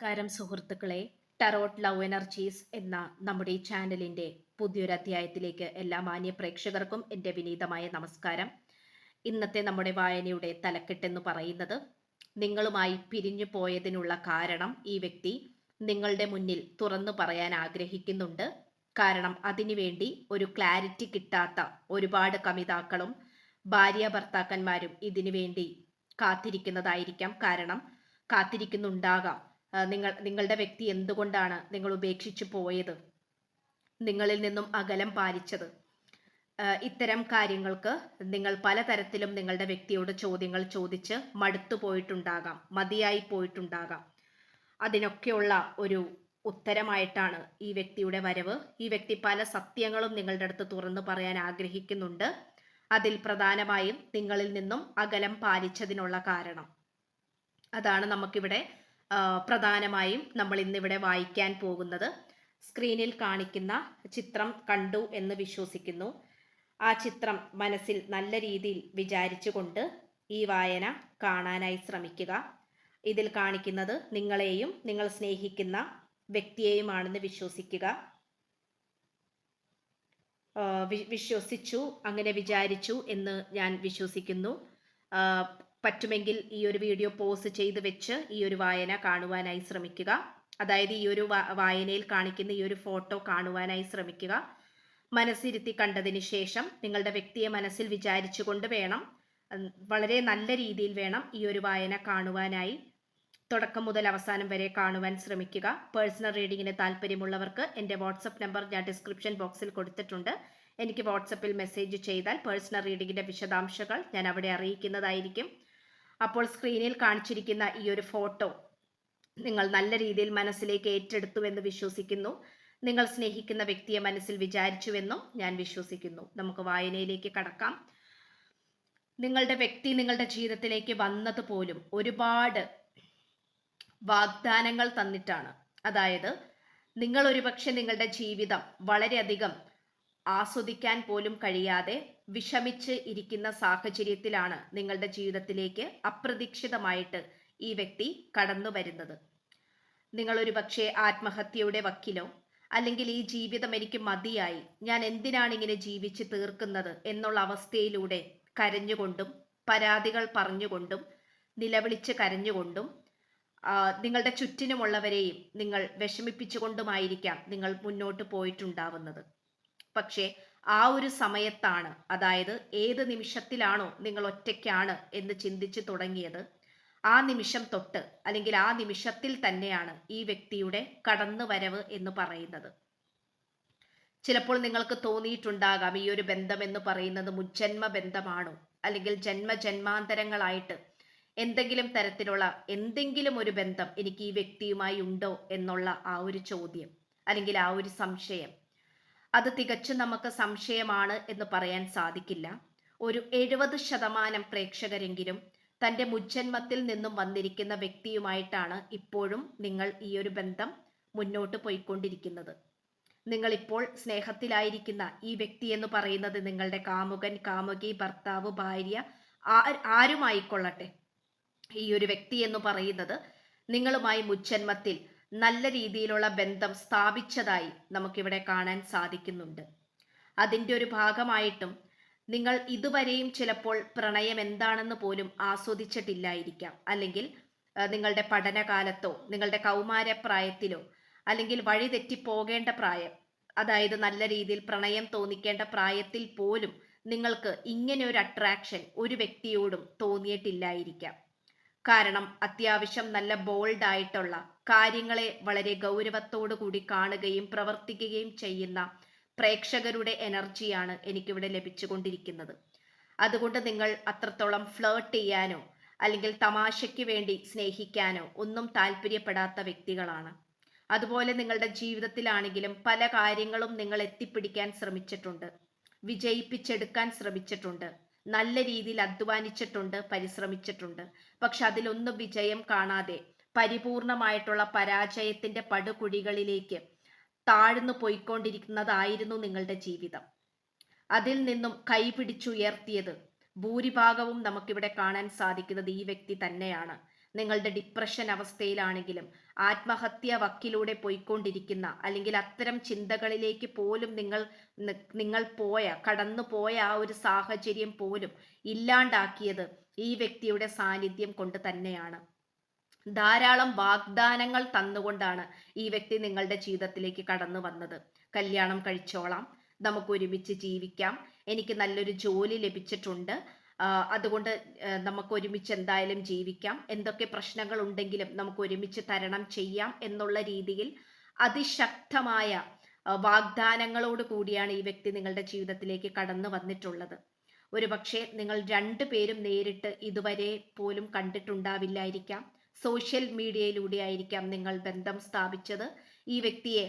നമസ്കാരം സുഹൃത്തുക്കളെ. Tarot love energies എന്ന നമ്മുടെ ഈ ചാനലിന്റെ പുതിയൊരു അധ്യായത്തിലേക്ക് എല്ലാ മാന്യ പ്രേക്ഷകർക്കും എന്റെ വിനീതമായ നമസ്കാരം. ഇന്നത്തെ നമ്മുടെ വായനയുടെ തലക്കെട്ടെന്ന് പറയുന്നത് നിങ്ങളുമായി പിരിഞ്ഞു പോയതിനുള്ള കാരണം ഈ വ്യക്തി നിങ്ങളുടെ മുന്നിൽ തുറന്നു പറയാൻ ആഗ്രഹിക്കുന്നുണ്ട്. കാരണം അതിനുവേണ്ടി ഒരു ക്ലാരിറ്റി കിട്ടാത്ത ഒരുപാട് കമിതാക്കളും ഭാര്യ ഭർത്താക്കന്മാരും ഇതിനു വേണ്ടി കാത്തിരിക്കുന്നതായിരിക്കാം. കാരണം കാത്തിരിക്കുന്നുണ്ടാകാം. നിങ്ങൾ നിങ്ങളുടെ വ്യക്തി എന്തുകൊണ്ടാണ് നിങ്ങൾ ഉപേക്ഷിച്ചു പോയത്? നിങ്ങളിൽ നിന്നും അകലം പാലിച്ചത്. ഇത്തരം കാര്യങ്ങൾക്ക് നിങ്ങൾ പലതരത്തിലും നിങ്ങളുടെ വ്യക്തിയോട് ചോദ്യങ്ങൾ ചോദിച്ച് മടുത്തു പോയിട്ടുണ്ടാകാം മതിയായി പോയിട്ടുണ്ടാകാം. അതിനൊക്കെയുള്ള ഒരു ഉത്തരമായിട്ടാണ് ഈ വ്യക്തിയുടെ വരവ്. ഈ വ്യക്തി പല സത്യങ്ങളും നിങ്ങളുടെ അടുത്ത് തുറന്നു പറയാൻ ആഗ്രഹിക്കുന്നുണ്ട്. അതിൽ പ്രധാനമായും നിങ്ങളിൽ നിന്നും അകലം പാലിച്ചതിനുള്ള കാരണം. അതാണ് നമുക്കിവിടെ പ്രധാനമായും നമ്മൾ ഇന്നിവിടെ വായിക്കാൻ പോകുന്നത് സ്ക്രീനിൽ കാണിക്കുന്ന ചിത്രം കണ്ടു എന്ന് വിശ്വസിക്കുന്നു. ആ ചിത്രം മനസ്സിൽ നല്ല രീതിയിൽ വിചാരിച്ചുകൊണ്ട് ഈ വായന കാണാനായി ശ്രമിക്കുക. ഇതിൽ കാണിക്കുന്നത് നിങ്ങളെയും നിങ്ങൾ സ്നേഹിക്കുന്ന വ്യക്തിയെയുമാണെന്ന് വിശ്വസിക്കുക. വിശ്വസിച്ചു അങ്ങനെ വിചാരിച്ചു എന്ന് ഞാൻ വിശ്വസിക്കുന്നു. പറ്റുമെങ്കിൽ ഈ ഒരു വീഡിയോ പോസ് ചെയ്ത് വെച്ച് ഈ ഒരു വായന കാണുവാനായി ശ്രമിക്കുക. അതായത് ഈ ഒരു വായനയിൽ കാണിക്കുന്ന ഈ ഒരു ഫോട്ടോ കാണുവാനായി ശ്രമിക്കുക. മനസ്സിരുത്തി കണ്ടതിന് ശേഷം നിങ്ങളുടെ വ്യക്തിയെ മനസ്സിൽ വിചാരിച്ചുകൊണ്ട് വേണം വളരെ നല്ല രീതിയിൽ വേണം ഈ ഒരു വായന കാണുവാനായി. തുടക്കം മുതൽ അവസാനം വരെ കാണുവാൻ ശ്രമിക്കുക. പേഴ്സണൽ റീഡിങ്ങിന് താല്പര്യമുള്ളവർക്ക് എന്റെ വാട്സപ്പ് നമ്പർ ഞാൻ ഡിസ്ക്രിപ്ഷൻ ബോക്സിൽ കൊടുത്തിട്ടുണ്ട്. എനിക്ക് വാട്സപ്പിൽ മെസ്സേജ് ചെയ്താൽ പേഴ്സണൽ റീഡിങ്ങിന്റെ വിശദാംശങ്ങൾ ഞാൻ അവിടെ അറിയിക്കുന്നതായിരിക്കും. അപ്പോൾ സ്ക്രീനിൽ കാണിച്ചിരിക്കുന്ന ഈ ഒരു ഫോട്ടോ നിങ്ങൾ നല്ല രീതിയിൽ മനസ്സിലേക്ക് ഏറ്റെടുത്തു എന്ന് വിശ്വസിക്കുന്നു. നിങ്ങൾ സ്നേഹിക്കുന്ന വ്യക്തിയെ മനസ്സിൽ വിചാരിച്ചുവെന്നും ഞാൻ വിശ്വസിക്കുന്നു. നമുക്ക് വായനയിലേക്ക് കടക്കാം. നിങ്ങളുടെ വ്യക്തി നിങ്ങളുടെ ജീവിതത്തിലേക്ക് വന്നത് പോലും ഒരുപാട് വാഗ്ദാനങ്ങൾ തന്നിട്ടാണ്. അതായത് നിങ്ങൾ ഒരുപക്ഷെ നിങ്ങളുടെ ജീവിതം വളരെയധികം ആസ്വദിക്കാൻ പോലും കഴിയാതെ വിഷമിച്ച് ഇരിക്കുന്ന സാഹചര്യത്തിലാണ് നിങ്ങളുടെ ജീവിതത്തിലേക്ക് അപ്രതീക്ഷിതമായിട്ട് ഈ വ്യക്തി കടന്നു വരുന്നത്. നിങ്ങൾ ഒരുപക്ഷെ ആത്മഹത്യയുടെ വക്കിലോ അല്ലെങ്കിൽ ഈ ജീവിതം എനിക്ക് മതിയായി ഞാൻ എന്തിനാണ് ഇങ്ങനെ ജീവിച്ച് തീർക്കുന്നത് എന്നുള്ള അവസ്ഥയിലൂടെ കരഞ്ഞുകൊണ്ടും പരാതികൾ പറഞ്ഞുകൊണ്ടും നിലവിളിച്ച് കരഞ്ഞുകൊണ്ടും നിങ്ങളുടെ ചുറ്റിനുമുള്ളവരെയും നിങ്ങൾ വിഷമിപ്പിച്ചുകൊണ്ടുമായിരിക്കാം നിങ്ങൾ മുന്നോട്ട് പോയിട്ടുണ്ടാവുന്നത്. പക്ഷേ ആ ഒരു സമയത്താണ് അതായത് ഏത് നിമിഷത്തിലാണോ നിങ്ങൾ ഒറ്റയ്ക്കാണ് എന്ന് ചിന്തിച്ചു തുടങ്ങിയത് ആ നിമിഷം തൊട്ട് അല്ലെങ്കിൽ ആ നിമിഷത്തിൽ തന്നെയാണ് ഈ വ്യക്തിയുടെ കടന്നുവരവ് എന്ന് പറയുന്നത്. ചിലപ്പോൾ നിങ്ങൾക്ക് തോന്നിയിട്ടുണ്ടാകാം ഈ ഒരു ബന്ധം എന്ന് പറയുന്നത് മുജ്ജന്മ ബന്ധമാണോ അല്ലെങ്കിൽ ജന്മ ജന്മാന്തരങ്ങളായിട്ട് എന്തെങ്കിലും തരത്തിലുള്ള എന്തെങ്കിലും ഒരു ബന്ധം എനിക്ക് ഈ വ്യക്തിയുമായി ഉണ്ടോ എന്നുള്ള ആ ഒരു ചോദ്യം അല്ലെങ്കിൽ ആ ഒരു സംശയം അത് തികച്ചും നമുക്ക് സംശയമാണ് എന്ന് പറയാൻ സാധിക്കില്ല. ഒരു എഴുപത് ശതമാനം പ്രേക്ഷകരെങ്കിലും തന്റെ മുജ്ജന്മത്തിൽ നിന്നും വന്നിരിക്കുന്ന വ്യക്തിയുമായിട്ടാണ് ഇപ്പോഴും നിങ്ങൾ ഈ ഒരു ബന്ധം മുന്നോട്ട് പോയിക്കൊണ്ടിരിക്കുന്നത്. നിങ്ങൾ ഇപ്പോൾ സ്നേഹത്തിലായിരിക്കുന്ന ഈ വ്യക്തി എന്ന് പറയുന്നത് നിങ്ങളുടെ കാമുകൻ കാമുകി ഭർത്താവ് ഭാര്യ ആരുമായിക്കൊള്ളട്ടെ. ഈ ഒരു വ്യക്തി എന്ന് പറയുന്നത് നിങ്ങളുമായി മുജ്ജന്മത്തിൽ നല്ല രീതിയിലുള്ള ബന്ധം സ്ഥാപിച്ചതായി നമുക്കിവിടെ കാണാൻ സാധിക്കുന്നുണ്ട്. അതിന്റെ ഒരു ഭാഗമായിട്ടും നിങ്ങൾ ഇതുവരെയും ചിലപ്പോൾ പ്രണയം എന്താണെന്ന് പോലും ആസ്വദിച്ചിട്ടില്ലായിരിക്കാം. അല്ലെങ്കിൽ നിങ്ങളുടെ പഠനകാലത്തോ നിങ്ങളുടെ കൗമാരപ്രായത്തിലോ അല്ലെങ്കിൽ വഴി തെറ്റിപ്പോകേണ്ട പ്രായം അതായത് നല്ല രീതിയിൽ പ്രണയം തോന്നിക്കേണ്ട പ്രായത്തിൽ പോലും നിങ്ങൾക്ക് ഇങ്ങനെ ഒരു അട്രാക്ഷൻ ഒരു വ്യക്തിയോടും തോന്നിയിട്ടില്ലായിരിക്കാം. കാരണം അത്യാവശ്യം നല്ല ബോൾഡ് ആയിട്ടുള്ള കാര്യങ്ങളെ വളരെ ഗൗരവത്തോടു കൂടി കാണുകയും പ്രവർത്തിക്കുകയും ചെയ്യുന്ന പ്രേക്ഷകരുടെ എനർജിയാണ് എനിക്കിവിടെ ലഭിച്ചുകൊണ്ടിരിക്കുന്നത്. അതുകൊണ്ട് നിങ്ങൾ അത്രത്തോളം ഫ്ലേർട്ട് ചെയ്യാനോ അല്ലെങ്കിൽ തമാശയ്ക്ക് വേണ്ടി സ്നേഹിക്കാനോ ഒന്നും താല്പര്യപ്പെടാത്ത വ്യക്തികളാണ്. അതുപോലെ നിങ്ങളുടെ ജീവിതത്തിലാണെങ്കിലും പല കാര്യങ്ങളും നിങ്ങൾ എത്തിപ്പിടിക്കാൻ ശ്രമിച്ചിട്ടുണ്ട്. വിജയിപ്പിച്ചെടുക്കാൻ ശ്രമിച്ചിട്ടുണ്ട്. നല്ല രീതിയിൽ അധ്വാനിച്ചിട്ടുണ്ട് പരിശ്രമിച്ചിട്ടുണ്ട്. പക്ഷെ അതിലൊന്നും വിജയം കാണാതെ പരിപൂർണമായിട്ടുള്ള പരാജയത്തിന്റെ പടുകുഴികളിലേക്ക് താഴ്ന്നു പോയിക്കൊണ്ടിരിക്കുന്നതായിരുന്നു നിങ്ങളുടെ ജീവിതം. അതിൽ നിന്നും കൈപിടിച്ചുയർത്തിയത് ഭൂരിഭാഗവും നമുക്കിവിടെ കാണാൻ സാധിക്കുന്നത് ഈ വ്യക്തി തന്നെയാണ്. നിങ്ങളുടെ ഡിപ്രഷൻ അവസ്ഥയിലാണെങ്കിലും ആത്മഹത്യ വക്കിലൂടെ പോയിക്കൊണ്ടിരിക്കുന്ന അല്ലെങ്കിൽ അത്തരം ചിന്തകളിലേക്ക് പോലും നിങ്ങൾ നിങ്ങൾ പോയ കടന്നു പോയ ആ ഒരു സാഹചര്യം പോലും ഇല്ലാണ്ടാക്കിയത് ഈ വ്യക്തിയുടെ സാന്നിധ്യം കൊണ്ട് തന്നെയാണ്. ധാരാളം വാഗ്ദാനങ്ങൾ തന്നുകൊണ്ടാണ് ഈ വ്യക്തി നിങ്ങളുടെ ജീവിതത്തിലേക്ക് കടന്നു വന്നത്. കല്യാണം കഴിച്ചോളാം. നമുക്ക് ഒരുമിച്ച് ജീവിക്കാം. എനിക്ക് നല്ലൊരു ജോലി ലഭിച്ചിട്ടുണ്ട്. അതുകൊണ്ട് നമുക്ക് ഒരുമിച്ച് എന്തായാലും ജീവിക്കാം. എന്തൊക്കെ പ്രശ്നങ്ങൾ ഉണ്ടെങ്കിലും നമുക്ക് ഒരുമിച്ച് തരണം ചെയ്യാം എന്നുള്ള രീതിയിൽ അതിശക്തമായ വാഗ്ദാനങ്ങളോട് കൂടിയാണ് ഈ വ്യക്തി നിങ്ങളുടെ ജീവിതത്തിലേക്ക് കടന്നു വന്നിട്ടുള്ളത്. ഒരു പക്ഷേ നിങ്ങൾ രണ്ടു പേരും നേരിട്ട് ഇതുവരെ പോലും കണ്ടിട്ടുണ്ടാവില്ലായിരിക്കാം. സോഷ്യൽ മീഡിയയിലൂടെ ആയിരിക്കാം നിങ്ങൾ ബന്ധം സ്ഥാപിച്ചത്. ഈ വ്യക്തിയെ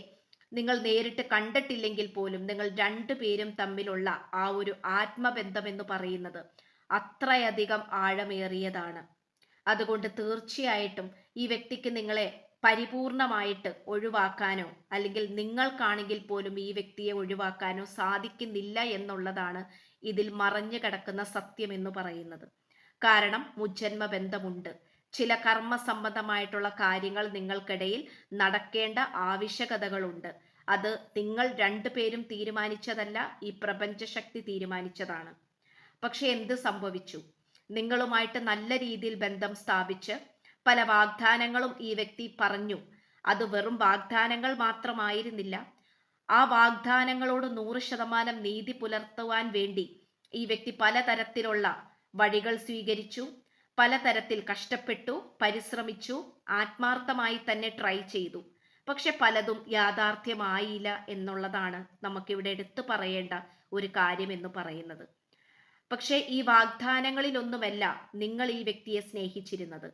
നിങ്ങൾ നേരിട്ട് കണ്ടിട്ടില്ലെങ്കിൽ പോലും നിങ്ങൾ രണ്ടു പേരും തമ്മിലുള്ള ആ ഒരു ആത്മബന്ധം എന്ന് പറയുന്നത് അത്രയധികം ആഴമേറിയതാണ്. അതുകൊണ്ട് തീർച്ചയായിട്ടും ഈ വ്യക്തിക്ക് നിങ്ങളെ പരിപൂർണമായിട്ട് ഒഴിവാക്കാനോ അല്ലെങ്കിൽ നിങ്ങൾക്കാണെങ്കിൽ പോലും ഈ വ്യക്തിയെ ഒഴിവാക്കാനോ സാധിക്കുന്നില്ല എന്നുള്ളതാണ് ഇതിൽ മറഞ്ഞു കിടക്കുന്ന സത്യം എന്ന് പറയുന്നത്. കാരണം മുജ്ജന്മ ബന്ധമുണ്ട്. ചില കർമ്മ സംബന്ധമായിട്ടുള്ള കാര്യങ്ങൾ നിങ്ങൾക്കിടയിൽ നടക്കേണ്ട ആവശ്യകതകളുണ്ട്. അത് നിങ്ങൾ രണ്ടുപേരും തീരുമാനിച്ചതല്ല ഈ പ്രപഞ്ചശക്തി തീരുമാനിച്ചതാണ്. പക്ഷെ എന്ത് സംഭവിച്ചു? നിങ്ങളുമായിട്ട് നല്ല രീതിയിൽ ബന്ധം സ്ഥാപിച്ച് പല വാഗ്ദാനങ്ങളും ഈ വ്യക്തി പറഞ്ഞു. അത് വെറും വാഗ്ദാനങ്ങൾ മാത്രമായിരുന്നില്ല. ആ വാഗ്ദാനങ്ങളോട് നൂറ് ശതമാനം നീതി പുലർത്തുവാൻ വേണ്ടി ഈ വ്യക്തി പലതരത്തിലുള്ള വഴികൾ സ്വീകരിച്ചു പലതരത്തിൽ കഷ്ടപ്പെട്ടു പരിശ്രമിച്ചു ആത്മാർത്ഥമായി തന്നെ ട്രൈ ചെയ്തു. പക്ഷെ പലതും യാഥാർത്ഥ്യമായില്ല എന്നുള്ളതാണ് നമുക്കിവിടെ എടുത്തു പറയേണ്ട ഒരു കാര്യം എന്ന് പറയുന്നത്. പക്ഷേ ഈ വാഗ്ദാനങ്ങളിലൊന്നുമല്ല നിങ്ങൾ ഈ വ്യക്തിയെ സ്നേഹിച്ചിരുന്നത്.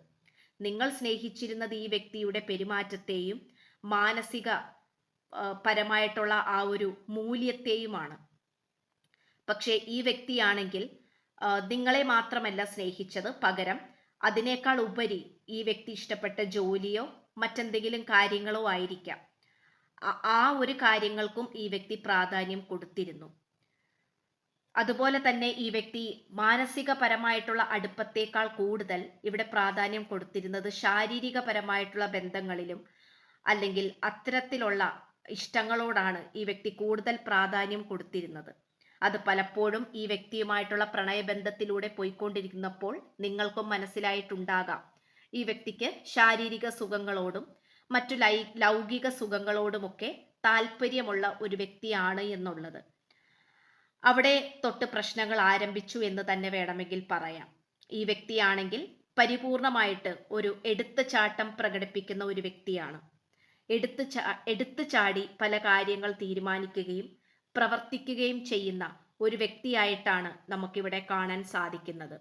നിങ്ങൾ സ്നേഹിച്ചിരുന്നത് ഈ വ്യക്തിയുടെ പെരുമാറ്റത്തെയും മാനസിക പരമായിട്ടുള്ള ആ ഒരു മൂല്യത്തെയുമാണ്. പക്ഷേ ഈ വ്യക്തിയാണെങ്കിൽ നിങ്ങളെ മാത്രമല്ല സ്നേഹിച്ചത്. പകരം അതിനേക്കാൾ ഉപരി ഈ വ്യക്തി ഇഷ്ടപ്പെട്ട ജോലിയോ മറ്റെന്തെങ്കിലും കാര്യങ്ങളോ ആയിരിക്കാം. ആ ഒരു കാര്യങ്ങൾക്കും ഈ വ്യക്തി പ്രാധാന്യം കൊടുത്തിരുന്നു. അതുപോലെ തന്നെ ഈ വ്യക്തി മാനസികപരമായിട്ടുള്ള അടുപ്പത്തേക്കാൾ കൂടുതൽ ഇവിടെ പ്രാധാന്യം കൊടുത്തിരുന്നത് ശാരീരികപരമായിട്ടുള്ള ബന്ധങ്ങളിലും അല്ലെങ്കിൽ അത്തരത്തിലുള്ള ഇഷ്ടങ്ങളോടാണ് ഈ വ്യക്തി കൂടുതൽ പ്രാധാന്യം കൊടുത്തിരുന്നത്. അത് പലപ്പോഴും ഈ വ്യക്തിയുമായിട്ടുള്ള പ്രണയബന്ധത്തിലൂടെ പോയിക്കൊണ്ടിരിക്കുന്നപ്പോൾ നിങ്ങൾക്കും മനസ്സിലായിട്ടുണ്ടാകാം. ഈ വ്യക്തിക്ക് ശാരീരിക സുഖങ്ങളോടും മറ്റു ലൈ ലൗകിക സുഖങ്ങളോടുമൊക്കെ താല്പര്യമുള്ള ഒരു വ്യക്തിയാണ് എന്നുള്ളത്. അവിടെ തൊട്ട് പ്രശ്നങ്ങൾ ആരംഭിച്ചു എന്ന് തന്നെ വേണമെങ്കിൽ പറയാം. ഈ വ്യക്തിയാണെങ്കിൽ പരിപൂർണമായിട്ട് ഒരു എടുത്ത ചാട്ടം പ്രകടിപ്പിക്കുന്ന ഒരു വ്യക്തിയാണ്. എടുത്ത് ചാ എടുത്തു ചാടി പല കാര്യങ്ങൾ തീരുമാനിക്കുകയും പ്രവർത്തിക്കുകയും ചെയ്യുന്ന ഒരു വ്യക്തിയായിട്ടാണ് നമുക്കിവിടെ കാണാൻ സാധിക്കുന്നത്.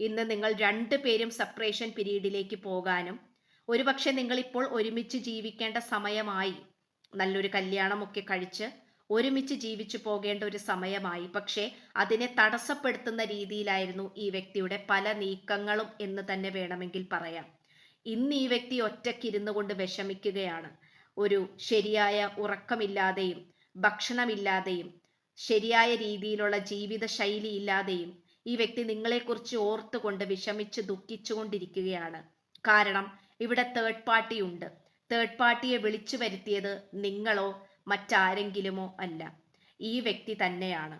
ഇന്ന് നിങ്ങൾ രണ്ടു പേരും സെപ്പറേഷൻ പീരീഡിലേക്ക് പോകാനും ഒരുപക്ഷെ നിങ്ങളിപ്പോൾ ഒരുമിച്ച് ജീവിക്കേണ്ട സമയമായി നല്ലൊരു കല്യാണമൊക്കെ കഴിച്ച് ഒരുമിച്ച് ജീവിച്ചു പോകേണ്ട ഒരു സമയമായി. പക്ഷേ അതിനെ തടസ്സപ്പെടുത്തുന്ന രീതിയിലായിരുന്നു ഈ വ്യക്തിയുടെ പല നീക്കങ്ങളും എന്ന് തന്നെ വേണമെങ്കിൽ പറയാം. ഇന്ന് ഈ വ്യക്തി ഒറ്റക്കിരുന്നു കൊണ്ട് വിഷമിക്കുകയാണ്. ഒരു ശരിയായ ഉറക്കമില്ലാതെയും ഭക്ഷണമില്ലാതെയും ശരിയായ രീതിയിലുള്ള ജീവിത ശൈലി ഇല്ലാതെയും ഈ വ്യക്തി നിങ്ങളെക്കുറിച്ച് ഓർത്തുകൊണ്ട് വിഷമിച്ച് ദുഃഖിച്ചുകൊണ്ടിരിക്കുകയാണ് കാരണം ഇവിടെ തേർഡ് പാർട്ടി ഉണ്ട്. തേർഡ് പാർട്ടിയെ വിളിച്ചു വരുത്തിയത് നിങ്ങളോ മറ്റാരെങ്കിലുമോ അല്ല. ഈ വ്യക്തി തന്നെയാണ്.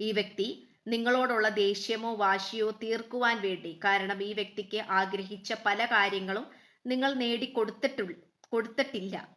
ഈ വ്യക്തി നിങ്ങളോടുള്ള ദേഷ്യമോ വാശിയോ തീർക്കുവാൻ വേണ്ടി കാരണം ഈ വ്യക്തിക്ക് ആഗ്രഹിച്ച പല കാര്യങ്ങളും നിങ്ങൾ നേടിക്കൊടുത്തിട്ടു കൊടുത്തിട്ടില്ല.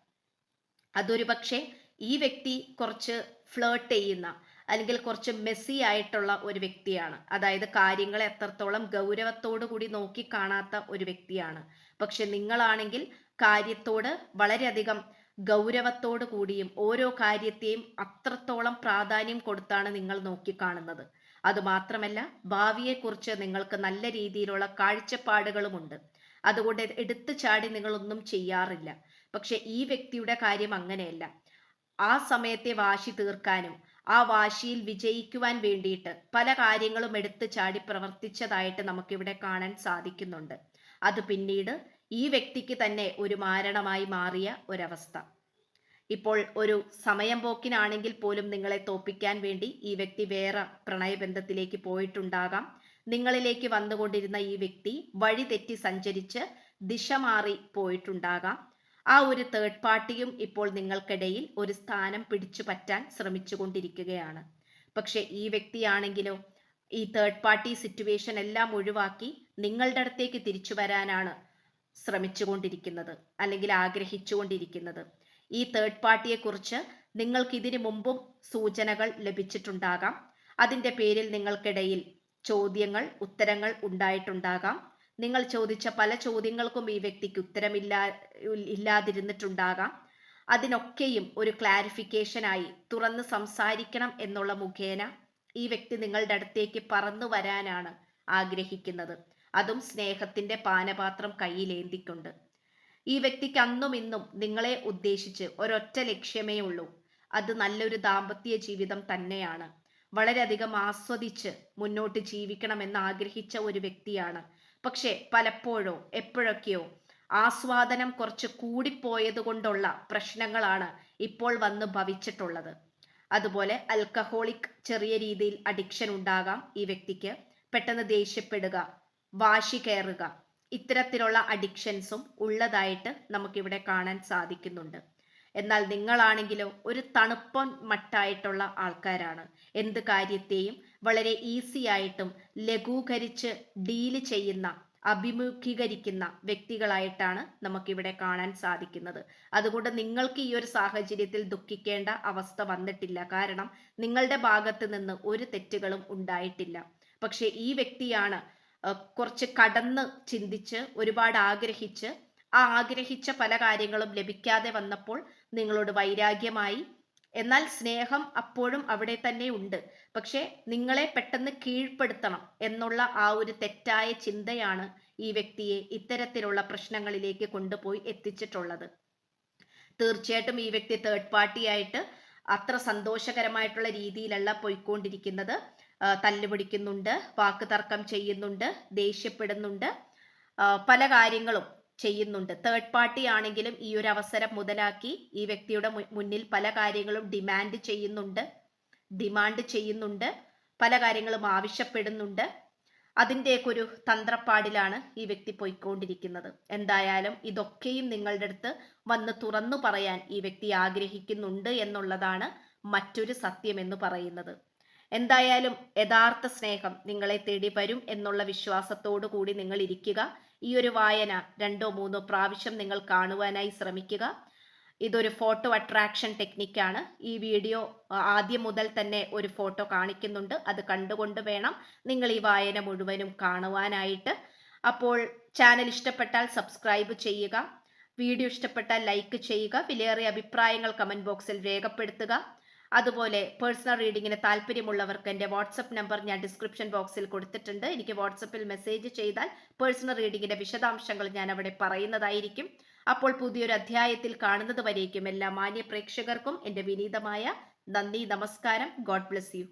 അതൊരു പക്ഷേ ഈ വ്യക്തി കുറച്ച് ഫ്ലേർട്ട് ചെയ്യുന്ന അല്ലെങ്കിൽ കുറച്ച് മെസ്സി ആയിട്ടുള്ള ഒരു വ്യക്തിയാണ്. അതായത് കാര്യങ്ങളെ എത്രത്തോളം ഗൗരവത്തോടു കൂടി നോക്കി കാണാത്ത ഒരു വ്യക്തിയാണ്. പക്ഷെ നിങ്ങളാണെങ്കിൽ കാര്യത്തോട് വളരെയധികം ഗൗരവത്തോടു കൂടിയും ഓരോ കാര്യത്തെയും അത്രത്തോളം പ്രാധാന്യം കൊടുത്താണ് നിങ്ങൾ നോക്കിക്കാണുന്നത് അതുമാത്രമല്ല ഭാവിയെക്കുറിച്ച് നിങ്ങൾക്ക് നല്ല രീതിയിലുള്ള കാഴ്ചപ്പാടുകളുമുണ്ട്. അതുകൊണ്ട് എടുത്തു ചാടി നിങ്ങളൊന്നും ചെയ്യാറില്ല. പക്ഷെ ഈ വ്യക്തിയുടെ കാര്യം അങ്ങനെയല്ല. ആ സമയത്തെ വാശി തീർക്കാനും ആ വാശിയിൽ വിജയിക്കുവാൻ വേണ്ടിയിട്ട് പല കാര്യങ്ങളും എടുത്തു ചാടി പ്രവർത്തിച്ചതായിട്ട് നമുക്കിവിടെ കാണാൻ സാധിക്കുന്നുണ്ട്. അത് പിന്നീട് ഈ വ്യക്തിക്ക് തന്നെ ഒരു മാരണമായി മാറിയ ഒരവസ്ഥ. ഇപ്പോൾ ഒരു സമയം പോക്കിനാണെങ്കിൽ പോലും നിങ്ങളെ തോപ്പിക്കാൻ വേണ്ടി ഈ വ്യക്തി വേറെ പ്രണയബന്ധത്തിലേക്ക് പോയിട്ടുണ്ടാകാം. നിങ്ങളിലേക്ക് വന്നുകൊണ്ടിരുന്ന ഈ വ്യക്തി വഴി തെറ്റി സഞ്ചരിച്ച് ദിശ മാറി പോയിട്ടുണ്ടാകാം. ആ ഒരു തേർഡ് പാർട്ടിയും ഇപ്പോൾ നിങ്ങൾക്കിടയിൽ ഒരു സ്ഥാനം പിടിച്ചു പറ്റാൻ ശ്രമിച്ചുകൊണ്ടിരിക്കുകയാണ്. പക്ഷെ ഈ വ്യക്തിയാണെങ്കിലോ ഈ തേർഡ് പാർട്ടി സിറ്റുവേഷൻ എല്ലാം ഒഴിവാക്കി നിങ്ങളുടെ അടുത്തേക്ക് തിരിച്ചു വരാനാണ് ശ്രമിച്ചുകൊണ്ടിരിക്കുന്നത് അല്ലെങ്കിൽ ആഗ്രഹിച്ചുകൊണ്ടിരിക്കുന്നത്. ഈ തേർഡ് പാർട്ടിയെ കുറിച്ച് നിങ്ങൾക്ക് ഇതിനു മുമ്പും സൂചനകൾ ലഭിച്ചിട്ടുണ്ടാകാം. അതിന്റെ പേരിൽ നിങ്ങൾക്കിടയിൽ ചോദ്യങ്ങൾ ഉത്തരങ്ങൾ ഉണ്ടായിട്ടുണ്ടാകാം. നിങ്ങൾ ചോദിച്ച പല ചോദ്യങ്ങൾക്കും ഈ വ്യക്തിക്ക് ഉത്തരമില്ലാ ഇല്ലാതിരുന്നിട്ടുണ്ടാകാം. അതിനൊക്കെയും ഒരു ക്ലാരിഫിക്കേഷനായി തുറന്ന് സംസാരിക്കണം എന്നുള്ള മുഖേന ഈ വ്യക്തി നിങ്ങളുടെ അടുത്തേക്ക് പറന്നു വരാനാണ് ആഗ്രഹിക്കുന്നത്. അതും സ്നേഹത്തിന്റെ പാനപാത്രം കയ്യിലേന്തിക്കൊണ്ട്. ഈ വ്യക്തിക്ക് അന്നും ഇന്നും നിങ്ങളെ ഉദ്ദേശിച്ച് ഒരൊറ്റ ലക്ഷ്യമേ ഉള്ളൂ. അത് നല്ലൊരു ദാമ്പത്യ ജീവിതം തന്നെയാണ്. വളരെയധികം ആസ്വദിച്ച് മുന്നോട്ട് ജീവിക്കണമെന്ന് ആഗ്രഹിച്ച ഒരു വ്യക്തിയാണ്. പക്ഷെ പലപ്പോഴോ എപ്പോഴൊക്കെയോ ആസ്വാദനം കുറച്ച് കൂടിപ്പോയത് കൊണ്ടുള്ള പ്രശ്നങ്ങളാണ് ഇപ്പോൾ വന്ന് ഭവിച്ചിട്ടുള്ളത്. അതുപോലെ അൽക്കഹോളിക് ചെറിയ രീതിയിൽ അഡിക്ഷൻ ഉണ്ടാകാം ഈ വ്യക്തിക്ക്. പെട്ടെന്ന് ദേഷ്യപ്പെടുക വാശി കയറുക ഇത്തരത്തിലുള്ള അഡിക്ഷൻസും ഉള്ളതായിട്ട് നമുക്കിവിടെ കാണാൻ സാധിക്കുന്നുണ്ട്. എന്നാൽ നിങ്ങളാണെങ്കിലോ ഒരു തണുപ്പൻ മട്ടായിട്ടുള്ള ആൾക്കാരാണ്. എന്ത് കാര്യത്തെയും വളരെ ഈസി ആയിട്ടും ലഘൂകരിച്ച് ഡീൽ ചെയ്യുന്ന അഭിമുഖീകരിക്കുന്ന വ്യക്തികളായിട്ടാണ് നമുക്കിവിടെ കാണാൻ സാധിക്കുന്നത്. അതുകൊണ്ട് നിങ്ങൾക്ക് ഈ ഒരു സാഹചര്യത്തിൽ ദുഃഖിക്കേണ്ട അവസ്ഥ വന്നിട്ടില്ല. കാരണം നിങ്ങളുടെ ഭാഗത്ത് നിന്ന് ഒരു തെറ്റുകളും ഉണ്ടായിട്ടില്ല. പക്ഷേ ഈ വ്യക്തിയാണ് കുറച്ച് കടന്ന് ചിന്തിച്ച് ഒരുപാട് ആഗ്രഹിച്ച് ആ ആഗ്രഹിച്ച പല കാര്യങ്ങളും ലഭിക്കാതെ വന്നപ്പോൾ നിങ്ങളോട് വൈരാഗ്യമായി. എന്നാൽ സ്നേഹം അപ്പോഴും അവിടെ തന്നെ ഉണ്ട്. പക്ഷെ നിങ്ങളെ പെട്ടെന്ന് കീഴ്പ്പെടുത്തണം എന്നുള്ള ആ ഒരു തെറ്റായ ചിന്തയാണ് ഈ വ്യക്തിയെ ഇത്തരത്തിലുള്ള പ്രശ്നങ്ങളിലേക്ക് കൊണ്ടുപോയി എത്തിച്ചിട്ടുള്ളത്. തീർച്ചയായിട്ടും ഈ വ്യക്തി തേർഡ് പാർട്ടി ആയിട്ട് അത്ര സന്തോഷകരമായിട്ടുള്ള രീതിയിലല്ല പോയിക്കൊണ്ടിരിക്കുന്നത്. തല്ലുപിടിക്കുന്നുണ്ട് വാക്ക് തർക്കം ചെയ്യുന്നുണ്ട് ദേഷ്യപ്പെടുന്നുണ്ട് പല കാര്യങ്ങളും ചെയ്യുന്നുണ്ട്. തേർഡ് പാർട്ടി ആണെങ്കിലും ഈ ഒരു അവസരം മുതലാക്കി ഈ വ്യക്തിയുടെ മുന്നിൽ പല കാര്യങ്ങളും ഡിമാൻഡ് ചെയ്യുന്നുണ്ട് ഡിമാൻഡ് ചെയ്യുന്നുണ്ട് പല കാര്യങ്ങളും ആവശ്യപ്പെടുന്നുണ്ട്. അതിന്റെയൊക്കെ ഒരു തന്ത്രപ്പാടിലാണ് ഈ വ്യക്തി പോയിക്കൊണ്ടിരിക്കുന്നത്. എന്തായാലും ഇതൊക്കെയും നിങ്ങളുടെ അടുത്ത് വന്ന് തുറന്നു പറയാൻ ഈ വ്യക്തി ആഗ്രഹിക്കുന്നുണ്ട് എന്നുള്ളതാണ് മറ്റൊരു സത്യം എന്ന് പറയുന്നത്. എന്തായാലും യഥാർത്ഥ സ്നേഹം നിങ്ങളെ തേടി വരും എന്നുള്ള വിശ്വാസത്തോടു കൂടി നിങ്ങൾ ഇരിക്കുക. ഈ ഒരു വായന രണ്ടോ മൂന്നോ പ്രാവശ്യം നിങ്ങൾ കാണുവാനായി ശ്രമിക്കുക. ഇതൊരു ഫോട്ടോ അട്രാക്ഷൻ ടെക്നിക്കാണ് ഈ വീഡിയോ ആദ്യം മുതൽ തന്നെ ഒരു ഫോട്ടോ കാണിക്കുന്നുണ്ട്. അത് കണ്ടുകൊണ്ട് വേണം നിങ്ങൾ ഈ വായന മുഴുവനും കാണുവാനായിട്ട്. അപ്പോൾ ചാനൽ ഇഷ്ടപ്പെട്ടാൽ സബ്സ്ക്രൈബ് ചെയ്യുക. വീഡിയോ ഇഷ്ടപ്പെട്ടാൽ ലൈക്ക് ചെയ്യുക. വിലയേറിയ അഭിപ്രായങ്ങൾ കമന്റ് ബോക്സിൽ രേഖപ്പെടുത്തുക. അതുപോലെ പേഴ്സണൽ റീഡിങ്ങിന് താല്പര്യമുള്ളവർക്ക് എന്റെ വാട്സപ്പ് നമ്പർ ഞാൻ ഡിസ്ക്രിപ്ഷൻ ബോക്സിൽ കൊടുത്തിട്ടുണ്ട്. എനിക്ക് വാട്സപ്പിൽ മെസ്സേജ് ചെയ്താൽ പേഴ്സണൽ റീഡിങ്ങിന്റെ വിശദാംശങ്ങൾ ഞാൻ അവിടെ പറയുന്നതായിരിക്കും. അപ്പോൾ പുതിയൊരു അധ്യായത്തിൽ കാണുന്നത് വരേക്കും എല്ലാ മാന്യ പ്രേക്ഷകർക്കും എന്റെ വിനീതമായ നന്ദി നമസ്കാരം. God bless you